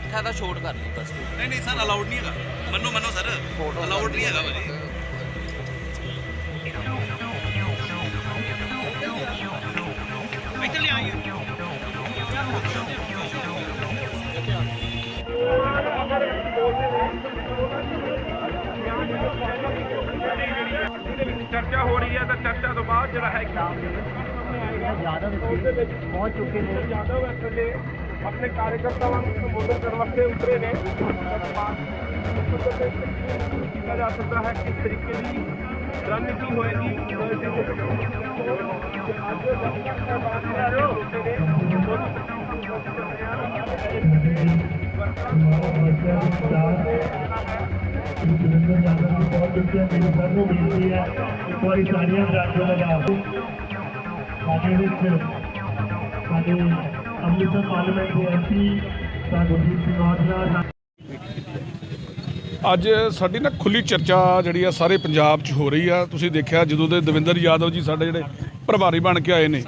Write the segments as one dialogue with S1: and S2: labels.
S1: ਬੈਠਾ ਤਾਂ ਛੋਟ ਕਰ ਲਈ ਬਸ।
S2: ਨਹੀਂ ਨਹੀਂ ਸਰ ਅਲਾਉਡ ਨਹੀਂ ਹੈਗਾ। ਮੰਨੋ ਮੰਨੋ ਸਰ ਅਲਾਉਡ ਨਹੀਂ ਹੈਗਾ ਭਾਜੀ। ਇੱਥੇ ਲਿਆਈਏ।
S3: ਚਰਚਾ ਹੋ ਰਹੀ ਹੈ ਤਾਂ ਚਰਚਾ ਤੋਂ ਬਾਅਦ ਜਿਹੜਾ ਹੈ
S4: ਯਾਦਵ ਇੱਥੇ ਪਹੁੰਚ ਚੁੱਕੇ ਨੇ।
S3: ਯਾਦਵ ਐਸਐਲਏ ਆਪਣੇ ਕਾਰਜਕਰਤਾਵਾਂ ਨੂੰ ਸੰਬੋਧਨ ਕਰਨ ਵਾਸਤੇ ਉਤਰੇ ਨੇ। ਕੀਤਾ ਜਾ ਸਕਦਾ ਹੈ ਕਿਸ ਤਰੀਕੇ ਦੀ ਰਣਨੀਤੀ ਹੋਏਗੀ?
S4: ਸੁਰਿੰਦਰ ਯਾਦਵ ਦੀ ਬਹੁਤ ਚੁੱਕਿਆ ਮੇਰੀ ਸਭ ਨੂੰ ਬੇਨਤੀ ਹੈ ਇੱਕ ਵਾਰੀ ਸਾਰੀਆਂ ਬਰਾਂਚਾਂ ਲਗਾ ਸਾਡੇ ਵਿੱਚ ਸਾਡੇ ਅੰਮ੍ਰਿਤਸਰ ਪਾਰਲੀਮੈਂਟ ਦੇ ਐਮਪੀ ਸਾ ਗੁਰਜੀਤ ਸਿੰਘ ਔਜਲਾ
S5: ਅੱਜ ਸਾਡੀ ਨਾ ਖੁੱਲੀ ਚਰਚਾ ਜਿਹੜੀ ਆ ਸਾਰੇ ਪੰਜਾਬ 'ਚ ਹੋ ਰਹੀ ਆ। ਤੁਸੀਂ ਦੇਖਿਆ ਜਦੋਂ ਦੇ ਦਵਿੰਦਰ ਯਾਦਵ ਜੀ ਸਾਡੇ ਜਿਹੜੇ ਪ੍ਰਭਾਰੀ ਬਣ ਕੇ ਆਏ ਨੇ,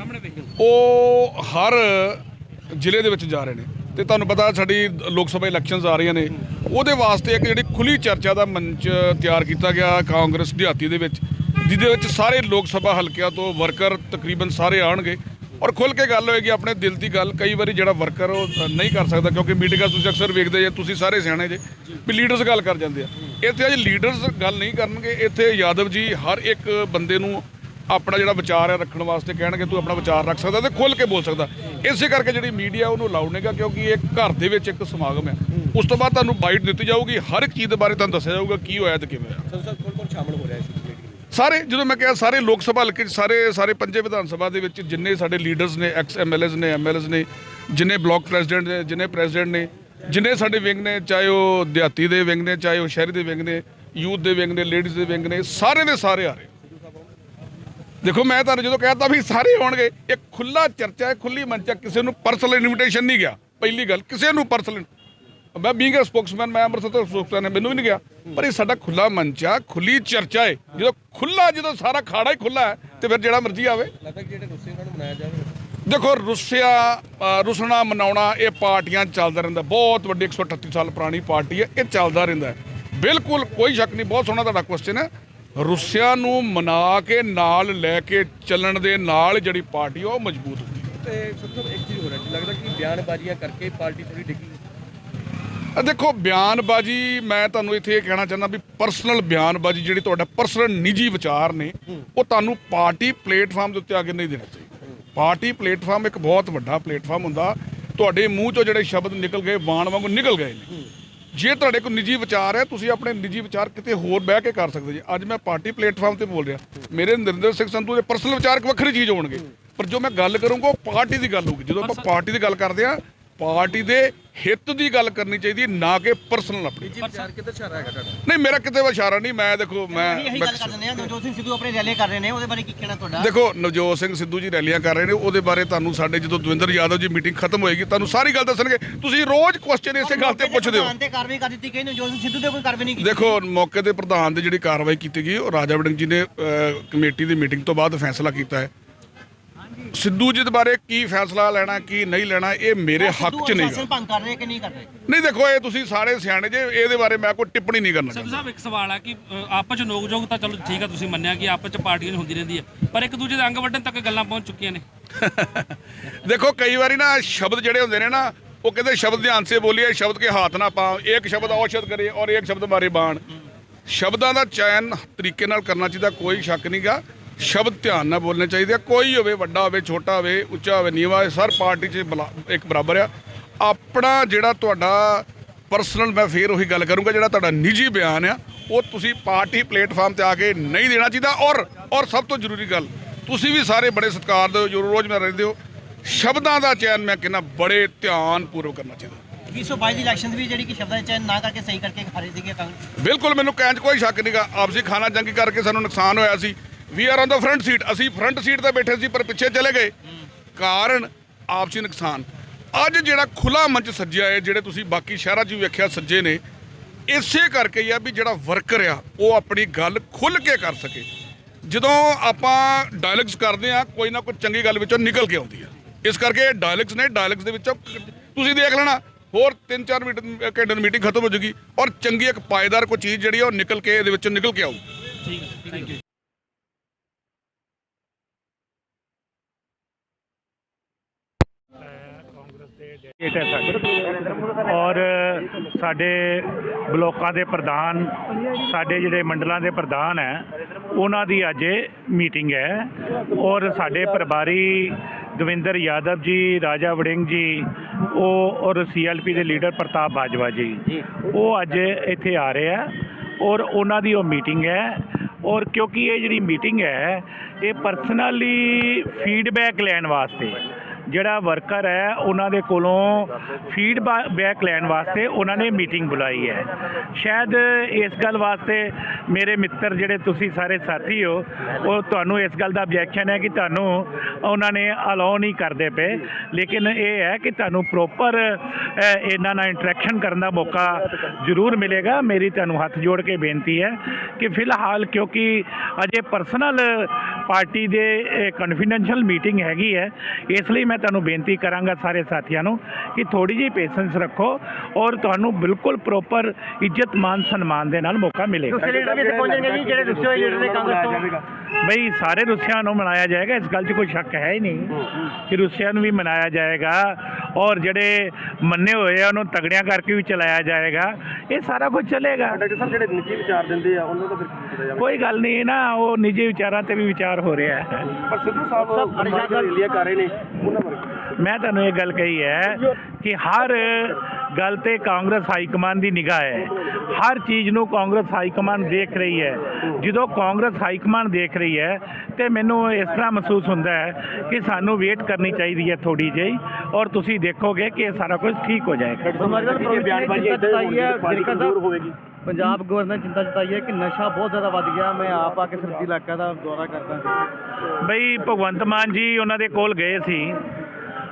S5: ਉਹ ਹਰ ਜ਼ਿਲ੍ਹੇ ਦੇ ਵਿੱਚ ਜਾ ਰਹੇ ਨੇ। ਤੇ ਤੁਹਾਨੂੰ ਪਤਾ ਸਾਡੀ ਲੋਕ ਸਭਾ ਇਲੈਕਸ਼ਨਸ ਆ ਰਹੀਆਂ ਨੇ। ਉਹਦੇ ਵਾਸਤੇ ਇੱਕ ਜਿਹੜੀ ਖੁੱਲੀ ਚਰਚਾ ਦਾ ਮੰਚ ਤਿਆਰ ਕੀਤਾ ਗਿਆ ਕਾਂਗਰਸ ਦਿਹਾਤੀ ਦੇ ਵਿੱਚ, ਜਿਹਦੇ ਵਿੱਚ ਸਾਰੇ ਲੋਕ ਸਭਾ ਹਲਕਿਆਂ ਤੋਂ ਵਰਕਰ ਤਕਰੀਬਨ ਸਾਰੇ ਆਣਗੇ ਔਰ ਖੁੱਲ ਕੇ ਗੱਲ ਹੋਏਗੀ ਆਪਣੇ ਦਿਲ ਦੀ ਗੱਲ। ਕਈ ਵਾਰੀ ਜਿਹੜਾ ਵਰਕਰ ਉਹ ਨਹੀਂ ਕਰ ਸਕਦਾ ਕਿਉਂਕਿ ਮੀਟਿੰਗਾਂ ਤੁਸੀਂ ਅਕਸਰ ਵੇਖਦੇ ਜੇ, ਤੁਸੀਂ ਸਾਰੇ ਸਿਆਣੇ ਜੇ, ਵੀ ਲੀਡਰਸ ਗੱਲ ਕਰ ਜਾਂਦੇ ਆ। ਇੱਥੇ ਅੱਜ ਲੀਡਰਸ ਗੱਲ ਨਹੀਂ ਕਰਨਗੇ। ਇੱਥੇ ਯਾਦਵ ਜੀ ਹਰ ਇੱਕ ਬੰਦੇ ਨੂੰ ਆਪਣਾ ਜਿਹੜਾ ਵਿਚਾਰ ਹੈ ਰੱਖਣ ਵਾਸਤੇ ਕਹਿਣਗੇ, ਤੂੰ ਆਪਣਾ ਵਿਚਾਰ ਰੱਖ ਸਕਦਾ ਤੇ ਖੁੱਲ ਕੇ ਬੋਲ ਸਕਦਾ। ਇਸੇ ਕਰਕੇ ਜਿਹੜੀ ਮੀਡੀਆ ਉਹਨੂੰ ਅਲਾਉਡ ਨਹੀਂਗਾ ਕਿਉਂਕਿ ਇਹ ਘਰ ਦੇ ਵਿੱਚ ਇੱਕ ਸਮਾਗਮ ਹੈ। ਉਸ ਤੋਂ ਬਾਅਦ ਤੁਹਾਨੂੰ ਬਾਈਟ ਦਿੱਤੀ ਜਾਊਗੀ। ਹਰ ਇੱਕ ਚੀਜ਼ ਦੇ ਬਾਰੇ ਤੁਹਾਨੂੰ ਦੱਸਿਆ ਜਾਊਗਾ ਕੀ ਹੋਇਆ ਤੇ ਕਿਵੇਂ ਹੋਇਆ। ਸਾਰੇ ਸਾਰੇ, ਜਦੋਂ ਮੈਂ ਕਿਹਾ ਸਾਰੇ ਲੋਕ ਸਭਾ ਹਲਕੇ 'ਚ, ਸਾਰੇ ਸਾਰੇ ਪੰਜੇ ਵਿਧਾਨ ਸਭਾ ਦੇ ਵਿੱਚ ਜਿੰਨੇ ਸਾਡੇ ਲੀਡਰਸ ਨੇ ਐਕਸ ਐਮਐਲਏਸ ਨੇ ਐਮਐਲਏਸ ਨੇ, ਜਿੰਨੇ ਬਲਾਕ ਪ੍ਰੈਜ਼ੀਡੈਂਟ ਨੇ, ਜਿੰਨੇ ਪ੍ਰੈਜ਼ੀਡੈਂਟ ਨੇ, ਜਿੰਨੇ ਸਾਡੇ ਵਿੰਗ ਨੇ, ਚਾਹੇ ਉਹ ਦਿਹਾਤੀ ਦੇ ਵਿੰਗ ਨੇ, ਚਾਹੇ ਉਹ ਸ਼ਹਿਰੀ ਦੇ ਵਿੰਗ ਨੇ, ਯੂਥ ਦੇ ਵਿੰਗ ਨੇ, ਲੇਡੀਜ਼ ਦੇ ਵਿੰਗ ਨੇ, ਸਾਰੇ ਦੇ ਸਾਰੇ ਆ ਰਹੇ। ਦੇਖੋ, ਮੈਂ ਤੁਹਾਨੂੰ ਜਦੋਂ ਕਹਿਤਾ ਵੀ ਸਾਰੇ ਆਉਣਗੇ, ਇਹ ਖੁੱਲਾ ਚਰਚਾ ਹੈ ਖੁੱਲੀ ਮੰਚ ਹੈ ਕਿਸੇ ਨੂੰ ਪਰਸਨਲ ਇਨਵੀਟੇਸ਼ਨ ਨਹੀਂ ਗਿਆ। ਪਹਿਲੀ ਗੱਲ, ਕਿਸੇ ਨੂੰ ਪਰਸਨਲ ਮੈਂ ਬੀਇੰਗ ਅ ਸਪੋਕਸਮੈਨ ਮੈਂ ਅੰਮ੍ਰਿਤਸਰ ਤੋਂ ਸਪੋਕਸਮੈਨ ਹੈ ਮੈਨੂੰ ਵੀ ਨਹੀਂ ਗਿਆ। ਪਰ ਇਹ ਸਾਡਾ ਖੁੱਲਾ ਮੰਚ ਆ ਖੁੱਲੀ ਚਰਚਾ ਹੈ। ਜਦੋਂ ਖੁੱਲਾ ਜਦੋਂ ਸਾਰਾ ਖਾੜਾ ਹੀ ਖੁੱਲਾ ਹੈ ਤੇ ਫਿਰ ਜਿਹੜਾ ਮਰਜ਼ੀ ਆਵੇ। ਦੇਖੋ ਰੁੱਸਿਆ ਰੁਸਣਾ ਮਨਾਉਣਾ ਇਹ ਪਾਰਟੀਆਂ ਚੱਲਦਾ ਰਹਿੰਦਾ। ਬਹੁਤ ਵੱਡੀ 138 ਸਾਲ ਪੁਰਾਣੀ ਪਾਰਟੀ ਹੈ ਇਹ ਚੱਲਦਾ ਰਹਿੰਦਾ। ਬਿਲਕੁਲ ਕੋਈ ਸ਼ੱਕ ਨਹੀਂ ਬਹੁਤ ਸੋਹਣਾ ਤੁਹਾਡਾ ਕੁਐਸਚਨ ਹੈ। ਰੁੱਸਿਆ ਨੂੰ ਮਨਾ ਕੇ ਨਾਲ ਲੈ ਕੇ ਚੱਲਣ ਦੇ ਨਾਲ ਜਿਹੜੀ ਪਾਰਟੀ ਉਹ ਮਜ਼ਬੂਤ ਹੁੰਦੀ ਹੈ।
S2: ਤੇ ਸਭ ਤੋਂ ਇੱਕ ਚੀਜ਼ ਹੋ ਰਹੀ ਲੱਗਦਾ ਕਿ ਬਿਆਨਬਾਜ਼ੀਆਂ ਕਰਕੇ ਪਾਰਟੀ ਥੋੜੀ ਡਿੱਗੀ।
S5: ਦੇਖੋ ਬਿਆਨਬਾਜ਼ੀ ਮੈਂ ਤੁਹਾਨੂੰ ਇੱਥੇ ਇਹ ਕਹਿਣਾ ਚਾਹੁੰਦਾ ਵੀ ਪਰਸਨਲ ਬਿਆਨਬਾਜ਼ੀ ਜਿਹੜੀ ਤੁਹਾਡਾ ਪਰਸਨਲ ਨਿੱਜੀ ਵਿਚਾਰ ਨੇ ਉਹ ਤੁਹਾਨੂੰ ਪਾਰਟੀ ਪਲੇਟਫਾਰਮ ਦੇ ਉੱਤੇ ਆ ਕੇ ਨਹੀਂ ਦੇਣਾ ਚਾਹੀਦਾ। ਪਾਰਟੀ ਪਲੇਟਫਾਰਮ ਇੱਕ ਬਹੁਤ ਵੱਡਾ ਪਲੇਟਫਾਰਮ ਹੁੰਦਾ। ਤੁਹਾਡੇ ਮੂੰਹ ਚੋਂ ਜਿਹੜੇ ਸ਼ਬਦ ਨਿਕਲ ਗਏ ਵਾਣ ਵਾਂਗੂ ਨਿਕਲ ਗਏ ਨੇ। ਜੇ ਤੁਹਾਡੇ ਕੋਲ ਨਿੱਜੀ ਵਿਚਾਰ ਹੈ ਤੁਸੀਂ ਆਪਣੇ ਨਿੱਜੀ ਵਿਚਾਰ ਕਿਤੇ ਹੋਰ ਬਹਿ ਕੇ ਕਰ ਸਕਦੇ ਜੀ। ਅੱਜ ਮੈਂ ਪਾਰਟੀ ਪਲੇਟਫਾਰਮ ਤੇ ਬੋਲ ਰਿਹਾ। ਮੇਰੇ ਨਰਿੰਦਰ ਸਿੰਘ ਸੰਧੂ ਦੇ ਪਰਸਨਲ ਵਿਚਾਰ ਇੱਕ ਵੱਖਰੀ ਚੀਜ਼ ਹੋਣਗੇ। ਪਰ ਜੋ ਮੈਂ ਗੱਲ ਕਰੂੰਗਾ ਉਹ ਪਾਰਟੀ ਦੀ ਗੱਲ ਹੋਊਗੀ। ਜਦੋਂ ਆਪਾਂ ਪਾਰਟੀ ਦੀ ਗੱਲ ਕਰਦੇ ਆ ਪਾਰਟੀ ਦੇ ਹਿੱਤ ਦੀ ਗੱਲ ਕਰਨੀ ਚਾਹੀਦੀ ਨਾ ਕਿ ਪਰਸਨਲ ਆਪਣੀ।
S2: ਜੀ ਵਿਚਾਰ ਚੱਲ ਰਿਹਾ ਹੈਗਾ ਤੁਹਾਡਾ?
S5: ਨਹੀਂ ਮੇਰਾ ਕਿਤੇ ਇਸ਼ਾਰਾ ਨਹੀਂ ਮੈਂ ਦੇਖੋ ਮੈਂ
S4: ਇਹੀ ਗੱਲ ਕਰ ਦਿੰਦੇ ਆ ਨਵਜੋਤ ਸਿੰਘ ਸਿੱਧੂ ਆਪਣੇ ਰੈਲੀ ਕਰ ਰਹੇ ਨੇ ਉਹਦੇ ਬਾਰੇ ਕੀ ਕਹਿਣਾ ਤੁਹਾਡਾ?
S5: ਦੇਖੋ ਨਵਜੋਤ ਸਿੰਘ ਸਿੱਧੂ ਜੀ ਰੈਲੀਆਂ ਕਰ ਰਹੇ ਨੇ ਉਹਦੇ ਬਾਰੇ ਤੁਹਾਨੂੰ ਸਾਡੇ ਜਦੋਂ ਦਵਿੰਦਰ ਯਾਦਵ ਜੀ ਮੀਟਿੰਗ ਖਤਮ ਹੋਏਗੀ ਤੁਹਾਨੂੰ ਸਾਰੀ ਗੱਲ ਦੱਸਣਗੇ। ਤੁਸੀਂ ਰੋਜ਼ ਕੁਐਸਚਨ ਇਸੇ ਗੱਲ ਤੇ ਪੁੱਛਦੇ ਹੋ।
S4: ਪ੍ਰਧਾਨ ਤੇ ਕਾਰਵਾਈ ਕਰ ਦਿੱਤੀ ਗਈ ਨਵਜੋਤ ਸਿੰਘ ਸਿੱਧੂ ਤੇ ਕੋਈ ਕਾਰਵਾਈ ਨਹੀਂ ਕੀਤੀ।
S5: ਦੇਖੋ ਮੌਕੇ ਤੇ ਪ੍ਰਧਾਨ ਦੀ ਜਿਹੜੀ ਕਾਰਵਾਈ ਕੀਤੀ ਗਈ ਉਹ ਰਾਜਾ ਵੜਿੰਗ ਜੀ ਨੇ ਕਮੇਟੀ ਦੀ ਮੀਟਿੰਗ ਤੋਂ ਬਾਅਦ ਫੈਸਲਾ ਕੀਤਾ ਹੈ। ਸਿੱਧੂ ਜੀ ਦੇ ਬਾਰੇ ਕੀ ਫੈਸਲਾ ਲੈਣਾ ਕੀ ਨਹੀਂ ਲੈਣਾ ਇਹ ਮੇਰੇ ਹੱਕ 'ਚ ਨਹੀਂ
S4: ਅਨੁਸ਼ਾਸਨ ਭੰਗ ਕਰ ਰਹੇ ਕਿ ਨਹੀਂ ਕਰ ਰਹੇ?
S5: ਨਹੀਂ ਦੇਖੋ ਇਹ ਤੁਸੀਂ ਸਾਰੇ ਸਿਆਣੇ ਜੇ ਇਹਦੇ ਬਾਰੇ ਮੈਂ ਕੋਈ ਟਿੱਪਣੀ ਨਹੀਂ ਕਰਨਾ
S6: ਸਰ
S5: ਚਾਹੁੰਦਾ।
S6: ਸਾਹਿਬ ਇੱਕ ਸਵਾਲ ਆ ਕਿ ਅ, ਆਪਸ ਚ ਨੋਕ-ਝੋਕ ਤਾਂ ਚਲੋ ਠੀਕ ਆ ਤੁਸੀਂ ਮੰਨਿਆ ਕਿ ਆਪਸ ਚ ਪਾਰਟੀਆਂ 'ਚ ਹੁੰਦੀ ਰਹਿੰਦੀ ਹੈ ਪਰ ਇੱਕ ਦੂਜੇ ਦੇ ਅੰਗ ਵੱਢਣ ਤੱਕ ਗੱਲਾਂ ਪਹੁੰਚ ਚੁੱਕੀਆਂ ਨੇ।
S5: ਦੇਖੋ ਕਈ ਵਾਰੀ ਨਾ ਸ਼ਬਦ ਜਿਹੜੇ ਹੁੰਦੇ ਨੇ ਨਾ ਉਹ ਕਹਿੰਦੇ ਸ਼ਬਦ ਧਿਆਨ ਸੇ ਬੋਲੀਏ ਸ਼ਬਦ ਕੇ ਹੱਥ ਨਾ ਪਾਓ ਇੱਕ ਸ਼ਬਦ ਔਸ਼ਧ ਕਰੇ ਔਰ ਇੱਕ ਸ਼ਬਦ ਮਾਰੇ ਬਾਣ। ਸ਼ਬਦਾਂ ਦਾ ਚयन ਤਰੀਕੇ ਨਾਲ ਕਰਨਾ ਚਾਹੀਦਾ ਕੋਈ ਸ਼ੱਕ ਨਹੀਂਗਾ ਸ਼ਬਦ ਧਿਆਨ ਨਾਲ ਬੋਲਣੇ ਚਾਹੀਦੇ ਆ। ਕੋਈ ਹੋਵੇ ਵੱਡਾ ਹੋਵੇ ਛੋਟਾ ਹੋਵੇ ਉੱਚਾ ਹੋਵੇ ਨੀਵਾਂ ਹੋਵੇ ਸਰ ਪਾਰਟੀ 'ਚ ਬਲਾ- ਇੱਕ ਬਰਾਬਰ ਆ। ਆਪਣਾ ਜਿਹੜਾ ਤੁਹਾਡਾ ਪਰਸਨਲ ਮੈਂ ਫੇਰ ਉਹੀ ਗੱਲ ਕਰੂੰਗਾ ਜਿਹੜਾ ਤੁਹਾਡਾ ਨਿੱਜੀ ਬਿਆਨ ਆ ਉਹ ਤੁਸੀਂ ਪਾਰਟੀ ਪਲੇਟਫਾਰਮ ਤੇ ਆ ਕੇ ਨਹੀਂ ਦੇਣਾ ਚਾਹੀਦਾ। ਔਰ ਔਰ ਸਭ ਤੋਂ ਜ਼ਰੂਰੀ ਗੱਲ ਤੁਸੀਂ ਵੀ ਸਾਰੇ ਬੜੇ ਸਤਿਕਾਰ ਦੇ ਹੋ ਜੋ ਰੋਜ਼ ਮੈਂ ਰਹਿੰਦੇ ਹੋ। ਸ਼ਬਦਾਂ ਦਾ ਚयन ਮੈਂ ਕਹਿੰਦਾ ਬੜੇ ਧਿਆਨ ਪੂਰਵਕ ਕਰਨਾ ਚਾਹੀਦਾ।
S4: 2022 ਦੀ ਇਲੈਕਸ਼ਨ ਵੀ ਜਿਹੜੀ ਕਿ ਸ਼ਬਦਾਂ ਦੇ ਚੈਨ ਨਾ ਕਰਕੇ ਸਹੀ ਕਰਕੇ ਹਾਰੇ ਸੀਗੇ ਕਾਂਗਰਸ
S5: ਬਿਲਕੁਲ ਮੈਨੂੰ ਕਹਿਣ 'ਚ ਕੋਈ ਸ਼ੱਕ ਨਹੀਂਗਾ ਆਪਸੀ ਖਾਣਾ ਜੰਗੀ ਕਰਕੇ ਸਾਨੂੰ ਨੁਕਸਾਨ ਹੋਇਆ ਸੀ। ਵੀ ਆਰ ਔਨ ਦਾ ਫਰੰਟ ਸੀਟ ਅਸੀਂ ਫਰੰਟ ਸੀਟ ਤੇ ਬੈਠੇ ਸੀ, ਪਰ ਪਿੱਛੇ ਚਲੇ ਗਏ। ਕਾਰਨ, ਆਪਸੀ ਨੁਕਸਾਨ। ਅੱਜ ਜਿਹੜਾ ਖੁੱਲਾ ਮੰਚ ਸੱਜਿਆ ਹੈ, ਜਿਹੜੇ ਤੁਸੀਂ ਬਾਕੀ ਸ਼ਹਿਰਾਂ 'ਚ ਵੀ ਵੇਖਿਆ ਸੱਜੇ ਨੇ, ਇਸੇ ਕਰਕੇ ਹੀ ਆ ਵੀ ਜਿਹੜਾ ਵਰਕਰ ਆ, ਉਹ ਆਪਣੀ ਗੱਲ ਖੁੱਲ ਕੇ ਕਰ ਸਕੇ। ਜਦੋਂ ਆਪਾਂ ਡਾਇਲੌਗਸ ਕਰਦੇ ਆ ਕੋਈ ਨਾ ਕੋਈ ਚੰਗੀ ਗੱਲ ਵਿੱਚੋਂ ਨਿਕਲ ਕੇ ਆਉਂਦੀ ਆ। ਇਸ ਕਰਕੇ ਡਾਇਲੌਗਸ ਨੇ ਡਾਇਲੌਗਸ ਦੇ ਵਿੱਚੋਂ ਤੁਸੀਂ ਦੇਖ ਲੈਣਾ, ਹੋਰ 3-4 ਮਿੰਟ ਘੰਟੇ ਦੀ ਮੀਟਿੰਗ ਖਤਮ ਹੋ ਜੂਗੀ, ਔਰ ਚੰਗੀ ਇੱਕ ਪਾਏਦਾਰ ਕੋਈ ਚੀਜ਼ ਜਿਹੜੀ ਆ, ਉਹ ਨਿਕਲ ਕੇ, ਇਹਦੇ ਵਿੱਚੋਂ ਨਿਕਲ ਕੇ ਆਊ।
S6: ਠੀਕ ਥੈਂਕ ਯੂ
S4: ਇਹ ਹੈ ਸਾਡੇ। ਔਰ ਸਾਡੇ ਬਲੋਕਾਂ ਦੇ ਪ੍ਰਧਾਨ, ਸਾਡੇ ਜਿਹੜੇ ਮੰਡਲਾਂ ਦੇ ਪ੍ਰਧਾਨ ਹੈ, ਉਹਨਾਂ ਦੀ ਅੱਜ ਮੀਟਿੰਗ ਹੈ। ਔਰ ਸਾਡੇ ਪ੍ਰਭਾਰੀ ਦਵਿੰਦਰ ਯਾਦਵ ਜੀ, ਰਾਜਾ ਵੜਿੰਗ ਜੀ, ਉਹ ਔਰ ਸੀਐਲਪੀ ਦੇ ਲੀਡਰ ਪ੍ਰਤਾਪ ਬਾਜਵਾ ਜੀ, ਉਹ ਅੱਜ ਇੱਥੇ ਆ ਰਹੇ ਆ ਔਰ ਉਹਨਾਂ ਦੀ ਉਹ ਮੀਟਿੰਗ ਹੈ। ਔਰ ਕਿਉਂਕਿ ਇਹ ਜਿਹੜੀ ਮੀਟਿੰਗ ਹੈ, ਇਹ ਪਰਸਨਲੀ ਫੀਡਬੈਕ ਲੈਣ ਵਾਸਤੇ ਜਿਹੜਾ ਵਰਕਰ ਹੈ, ਉਹਨਾਂ ਦੇ ਕੋਲੋਂ ਫੀਡਬੈਕ ਲੈਣ ਵਾਸਤੇ ਉਹਨਾਂ ਨੇ ਮੀਟਿੰਗ ਬੁਲਾਈ ਹੈ। ਸ਼ਾਇਦ ਇਸ ਗੱਲ ਵਾਸਤੇ ਮੇਰੇ ਮਿੱਤਰ ਜਿਹੜੇ ਤੁਸੀਂ ਸਾਰੇ ਸਾਥੀ ਹੋ, ਉਹ ਤੁਹਾਨੂੰ ਇਸ ਗੱਲ ਦਾ objection ਹੈ ਕਿ ਤੁਹਾਨੂੰ ਉਹਨਾਂ ਨੇ ਅਲਾਉ ਨਹੀਂ ਕਰਦੇ ਪਏ। ਲੇਕਿਨ ਇਹ ਹੈ ਕਿ ਤੁਹਾਨੂੰ ਪ੍ਰੋਪਰ ਇਹਨਾਂ ਨਾਲ ਇੰਟਰੈਕਸ਼ਨ ਕਰਨ ਦਾ ਮੌਕਾ ਜ਼ਰੂਰ ਮਿਲੇਗਾ। ਮੇਰੀ ਤੁਹਾਨੂੰ ਹੱਥ ਜੋੜ ਕੇ ਬੇਨਤੀ ਹੈ ਕਿ ਫਿਲਹਾਲ ਕਿਉਂਕਿ ਅਜੇ ਪਰਸਨਲ ਪਾਰਟੀ ਦੇ ਕਨਫੀਡੈਂਸ਼ੀਅਲ ਮੀਟਿੰਗ ਹੈਗੀ ਹੈ, ਇਸ ਲਈ ਮੈਂ ਤੁਹਾਨੂੰ ਬੇਨਤੀ ਕਰਾਂਗਾ ਸਾਰੇ ਸਾਥੀਆਂ ਨੂੰ ਕਿ ਥੋੜੀ ਜਿਹੀ ਪੇਸ਼ੈਂਸ ਰੱਖੋ ਔਰ ਤੁਹਾਨੂੰ ਬਿਲਕੁਲ ਪ੍ਰੋਪਰ ਇੱਜ਼ਤ, ਮਾਨ, ਸਨਮਾਨ ਦੇ ਨਾਲ ਮੌਕਾ ਮਿਲੇਗਾ। ਬਈ ਸਾਰੇ ਰੁੱਸਿਆਂ ਨੂੰ ਮਨਾਇਆ ਜਾਏਗਾ ਇਸ ਗੱਲ 'ਚ ਕੋਈ ਸ਼ੱਕ ਹੈ ਹੀ ਨਹੀਂ ਕਿ ਰੁੱਸਿਆਂ ਨੂੰ ਵੀ ਮਨਾਇਆ ਜਾਏਗਾ ਔਰ ਜਿਹੜੇ ਮੰਨੇ ਹੋਏ ਆ ਉਹਨੂੰ ਤਗੜਿਆਂ ਕਰਕੇ ਵੀ ਚਲਾਇਆ ਜਾਏਗਾ ਇਹ ਸਾਰਾ ਕੁਝ ਚੱਲੇਗਾ
S3: ਡਾਕਟਰ ਸਾਹਿਬ ਜਿਹੜੇ ਨਿੱਜੀ ਵਿਚਾਰ ਦਿੰਦੇ ਆ ਉਹਨਾਂ ਦਾ ਫਿਰ ਕੀ ਕੀਤਾ ਜਾਵੇ
S4: ਕੋਈ ਗੱਲ ਨਹੀਂ ਨਾ ਉਹ ਨਿੱਜੀ ਵਿਚਾਰਾਂ ਤੇ ਵੀ ਵਿਚਾਰ ਹੋ ਰਿਹਾ ਹੈ
S3: ਪਰ ਸਿੱਧੂ ਸਾਹਿਬ ਅਨੁਸ਼ਾਸਨ ਰੈਲੀਆਂ ਕਰ ਰਹੇ ਨੇ ਉਹਨਾਂ ਬਾਰੇ
S4: ਮੈਂ ਤੁਹਾਨੂੰ ਇਹ ਗੱਲ ਕਹੀ ਹੈ ਕਿ ਹਰ ਗੱਲ ਤੇ ਕਾਂਗਰਸ ਹਾਈ ਕਮਾਂਡ ਦੀ ਨਿਗਾਹ ਹੈ। ਹਰ ਚੀਜ਼ ਨੂੰ ਕਾਂਗਰਸ ਹਾਈ ਕਮਾਂਡ ਦੇਖ ਰਹੀ ਹੈ। ਜਦੋਂ ਕਾਂਗਰਸ ਹਾਈ ਕਮਾਂਡ ਦੇਖ ਰਹੀ ਹੈ ਤੇ ਮੈਨੂੰ ਇਸ ਤਰ੍ਹਾਂ ਮਹਿਸੂਸ ਹੁੰਦਾ ਹੈ ਕਿ ਸਾਨੂੰ ਵੇਟ ਕਰਨੀ ਚਾਹੀਦੀ ਹੈ ਥੋੜੀ ਜਿਹੀ ਔਰ ਤੁਸੀਂ ਦੇਖੋਗੇ ਕਿ ਇਹ ਸਾਰਾ ਕੁਝ ਠੀਕ ਹੋ ਜਾਏਗਾ।
S7: ਪੰਜਾਬ ਗਵਰਨਰ ਚਿੰਤਾ ਜਤਾਈ ਹੈ ਕਿ ਨਸ਼ਾ ਬਹੁਤ ਜ਼ਿਆਦਾ ਵੱਧ ਗਿਆ ਮੈਂ ਆਪ ਆ ਕੇ ਸਰਦੀ ਇਲਾਕਾ ਦਾ ਦੌਰਾ ਕਰਦਾ
S4: ਬਈ ਭਗਵੰਤ ਮਾਨ ਜੀ ਉਹਨਾਂ ਦੇ ਕੋਲ ਗਏ ਸੀ।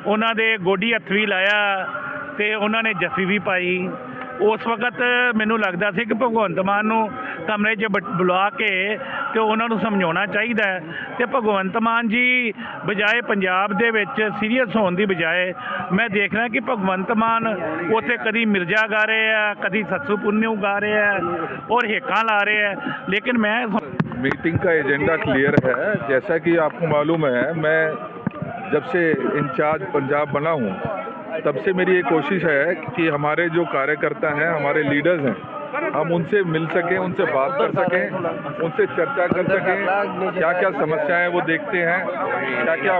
S4: ਉਹਨਾਂ ਦੇ ਗੋਡੀ ਹੱਥ ਵੀ ਲਾਇਆ। ਤੇ ਉਹਨਾਂ ਨੇ ਜੱਫੀ ਵੀ ਪਾਈ ਉਸ ਵਕਤ ਮੈਨੂੰ ਲੱਗਦਾ ਸੀ ਕਿ ਭਗਵੰਤ ਮਾਨ ਨੂੰ ਕਮਰੇ 'ਚ ਬ- ਬੁਲਾ ਕੇ ਤੇ ਉਹਨਾਂ ਨੂੰ ਸਮਝਾਉਣਾ ਚਾਹੀਦਾ ਹੈ ਤੇ ਭਗਵੰਤ ਮਾਨ ਜੀ ਬਜਾਏ ਪੰਜਾਬ ਦੇ ਵਿੱਚ ਸੀਰੀਅਸ ਹੋਣ ਦੀ ਬਜਾਏ ਮੈਂ ਦੇਖ ਰਿਹਾ ਕਿ ਭਗਵੰਤ ਮਾਨ ਉੱਥੇ ਕਦੀ ਮਿਰਜ਼ਾ ਗਾ ਰਹੇ ਆ ਕਦੀ ਸੱਸੂ ਪੁੰਨਿਊ ਗਾ ਰਹੇ ਆ ਔਰ ਹੇਕਾਂ ਲਾ ਰਹੇ ਆ ਲੇਕਿਨ ਮੈਂ
S8: मीटिंग का एजेंडा क्लियर है जैसा कि आपको मालूम है मैं जब से इंचार्ज पंजाब बना हूँ तब से मेरी ये कोशिश है कि हमारे जो कार्यकर्ता हैं, हमारे लीडर्स हैं, हम उनसे मिल सकें, उनसे बात कर सकें, उनसे चर्चा कर सकें क्या क्या समस्याएँ वो देखते हैं क्या क्या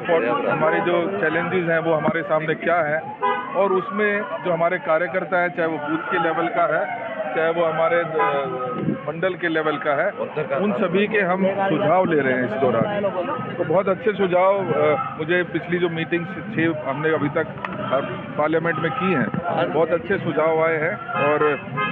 S8: हमारे जो चैलेंजेस हैं, वो हमारे सामने क्या है, और उसमें जो हमारे कार्यकर्ता हैं, चाहे वो बूथ के लेवल का है चाहे वो हमारे मंडल के लेवल का है। उन सभी के हम सुझाव ले रहे हैं इस दौरान। तो बहुत अच्छे सुझाव मुझे पिछली जो मीटिंग्स छः हमने अभी तक पार्लियामेंट में की हैं। बहुत अच्छे सुझाव आए हैं और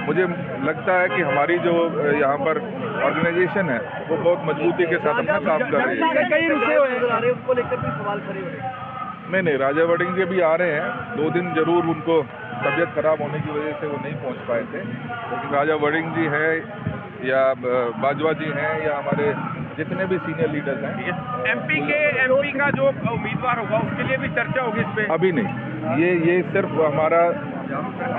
S8: मुझे लगता है कि हमारी जो यहाँ पर ऑर्गेनाइजेशन है वो बहुत मजबूती के साथ अपना काम कर रही है।
S7: कई रुसे हुए उनको लेकर भी सवाल खड़े हो
S8: नहीं नहीं राजा वडिंग जी भी आ रहे हैं। दो दिन ज़रूर उनको तबीयत खराब होने की वजह से वो नहीं पहुँच पाए थे। लेकिन राजा वडिंग जी हैं या बाजवा जी हैं या हमारे जितने भी सीनियर लीडर्स हैं
S3: एमपी के एमपी का जो उम्मीदवार होगा उसके लिए भी चर्चा होगी इस पर
S8: अभी नहीं। ये ये सिर्फ़ हमारा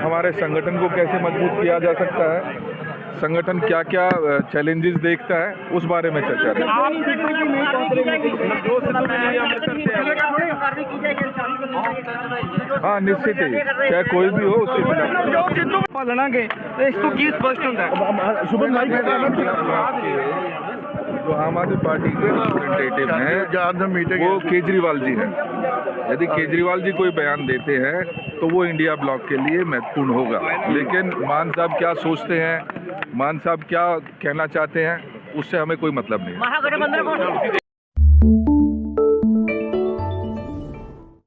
S8: हमारे संगठन को कैसे मज़बूत किया जा सकता है संगठन क्या क्या चैलेंजेस देखता है उस बारे में चर्चा
S3: करें। हाँ
S8: निश्चित ही। चाहे कोई भी हो उसके
S3: बिना पालनागे तो स्पष्ट
S8: होता जो आम आदमी पार्टी के रिप्रेजेंटेटिव हैं वो केजरीवाल जी हैं। यदि केजरीवाल जी कोई बयान देते हैं तो वो इंडिया ब्लॉक के लिए महत्वपूर्ण होगा। लेकिन मान साहब क्या सोचते हैं मान साहब क्या कहना चाहते हैं उससे हमें कोई मतलब नहीं है
S7: महागठबंधन को